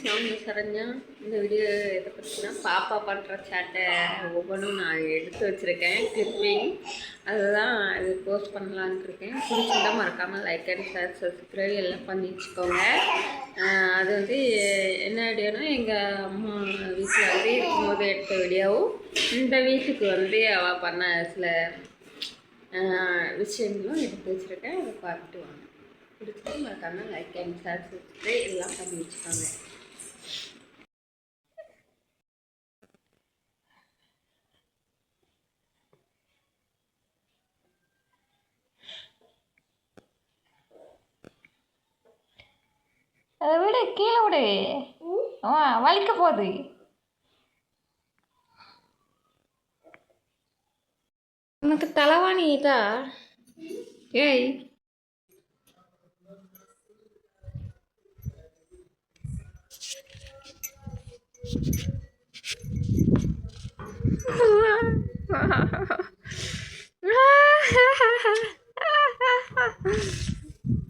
சாமி சரஞ்சா இந்த வீடியோ எதை பற்றினா பாப்பா பண்ணுற சேட்டை ஒவ்வொன்றும் நான் எடுத்து வச்சுருக்கேன் கிளிப்பிங் அதுதான் இது போஸ்ட் பண்ணலான்ட்டு இருக்கேன். பிடிச்சிருந்தா மறக்காமல் லைக் அண்ட் ஷேர் சப்ஸ்கிரைப் எல்லாம் பண்ணி வச்சுக்கோங்க அது வந்து என்ன வீடியோனா எங்கள் அம்மா வீட்டில் வந்து இருக்கும்போது எடுத்த வீடியோவும் இந்த வீட்டுக்கு வந்து அவள் பண்ண சில விஷயங்களும் எடுத்து வச்சுருக்கேன். அதை பார்த்துட்டு வாங்க. பிடிச்சது மறக்காமல் லைக் அண்ட் ஷேர் சப்ஸ்கிரைப் எல்லாம் பண்ணி வச்சுக்கோங்க அதை விடு கீழே விடு. ஆ வலிக்க போகுது. உனக்கு தலைவாணி இதா? ஏய்.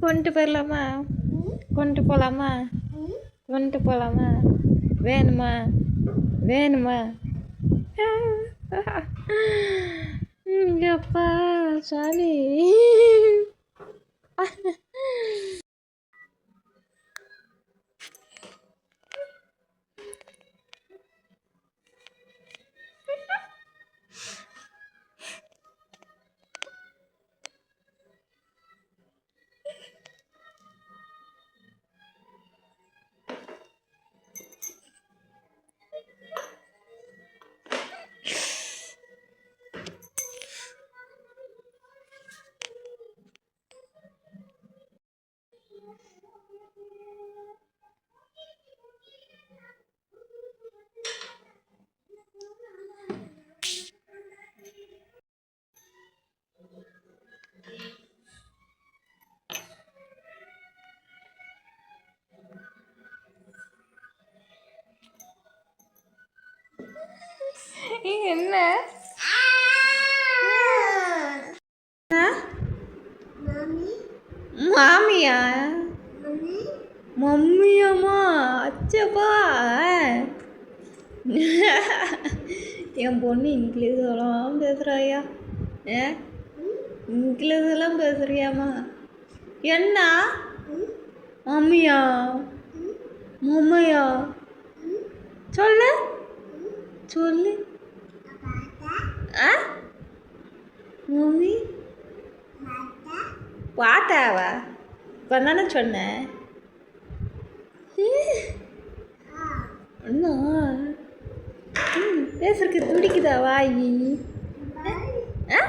கொண்டு போயிடலாமா? கொண்டு போகலாமா கொண்டு போகலாமா வேணுமா வேணுமா இங்கப்பா சாமி என்ன? மாமியா? மம்மியம்மா? அச்சப்பா என் பொண்ணு இங்கிலீஷ் எல்லாம் பேசுகிறாயா ஏ? இங்கிலீஷ் எல்லாம் பேசுகிறியாம்மா என்ன? மம்மியா? மம்மையா? சொல்லு. சொல்லு. ஆ? மம்மி? பாட்டாவா? இப்போ தானே சொன்னேன் அண்ணா பேசுறதுக்கு துடிக்குதா வாயி? ஆ?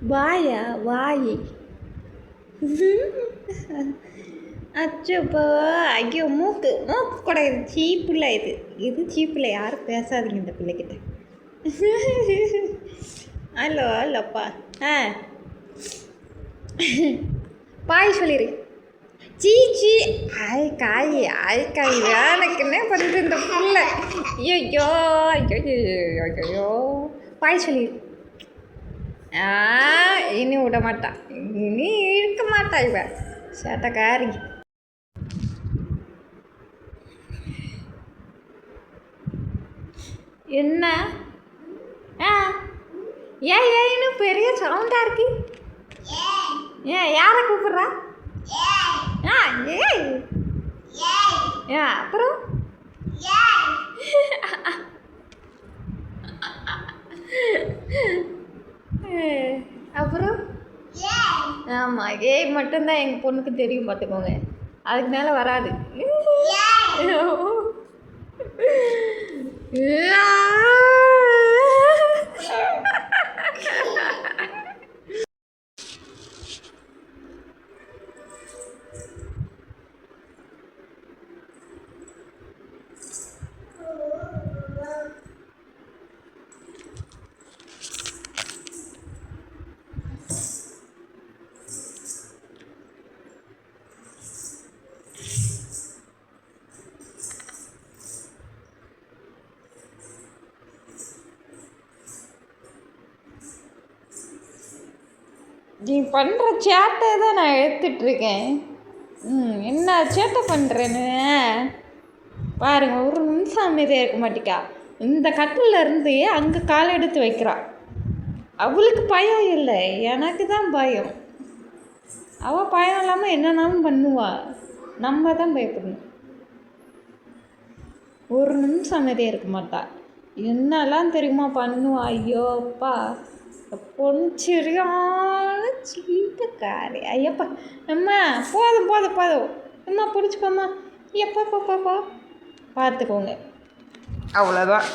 வாயா வாய். அச்சப்பா ஐயோ மூக்கு. மூக்கு கூட இது. சீப்பில் இது. இது சீப்பில் யாரும் பேசாதீங்க இந்த பிள்ளைகிட்ட. ஹலோ ஹலோப்பா ஆ பாய் சொல்லிடு சீ சீ. ஆய் காய் ஆய் காய் எனக்குன்னே பண்ணுது இந்த புள்ள? ஐயோ ஐயோ ஐயோ ஐயோ பாய் சொல்லிடு ஆ இனி விட மாட்டா. இனி இருக்க மாட்டா இவ. சேட்டக்காரி. என்ன? ஏன் ஏன்னு பெரிய சவுண்டாக இருக்கு? ஏன் யாரை கூப்பிட்றா? ஆ ஏய். ஏன் அப்புறம்? அப்புறம்? ஆமாம் ஏய் மட்டும்தான் எங்கள் பொண்ணுக்கு தெரியும் பார்த்துக்கோங்க. அதுக்கு மேலே வராது. நீ பண்ணுற சேட்டை தான் நான் எடுத்துட்ருக்கேன். ம் என்ன சேட்டை பண்ணுறேன்னு பாருங்க ஒரு நிமிஷம் அமைதியாக இருக்க மாட்டிக்கா. இந்த கட்டிலேருந்து அங்கே காலை எடுத்து வைக்கிறா. அவளுக்கு பயம் இல்லை எனக்கு தான் பயம். அவள் பயம் இல்லாமல் என்னன்னாலும் பண்ணுவாள் நம்ம தான் பயப்படணும். ஒரு நிமிஷம் அமைதியாக இருக்க மாட்டா. என்னெல்லாம் தெரியுமா பண்ணுவா? ஐயோப்பா. பொண்ணு சரியான சில்லுக்காரி ஐயப்பா அம்மா போதும் போதும் போதும். அம்மா பிடிச்சிக்கோம்மா. எப்பா பாப்பா பா பார்த்துக்கோங்க. அவ்வளோதான்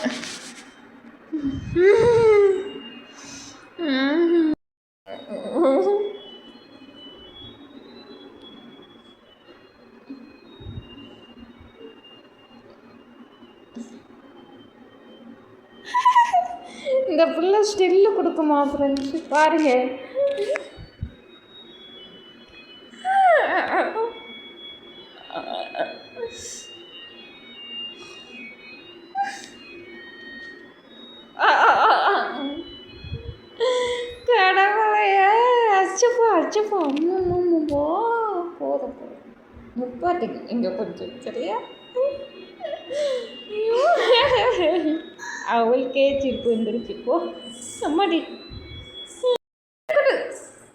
இந்த பிள்ளை ஸ்டில்லு கொடுக்குமா ஃப்ரெண்ட்ஸ் பாருங்க. கடவுளையே அச்சப்பா அச்சப்பா. அம்மா போ போதும் போதும். முப்பாட்டுக்கு இங்கே கொஞ்சம் சரியா? அவளுக்கே சிரிப்பு வந்துருச்சு போ. அம்மாடி.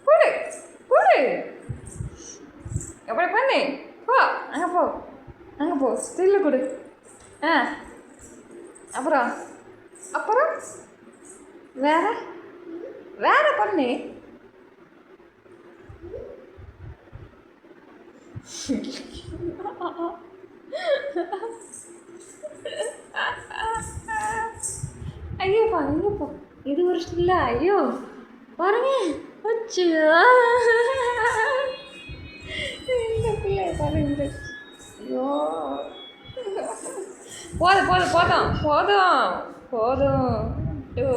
கொடு கொடு எப்படி பண்ணு போ அங்கே போ அங்கே போ. ஸ்டில்லு கொடு. ஆ அப்புறம் அப்புறம்? வேற? வேற பண்ணு. ஐயோப்பா ஐயோப்பா இது ஒரு ஸ்டில்ல ஐயோ. பாருங்க இந்த பிள்ளை பாருங்க ஐயோ. போதும் போதும் போதும். போதும் போதும். ஐயோ.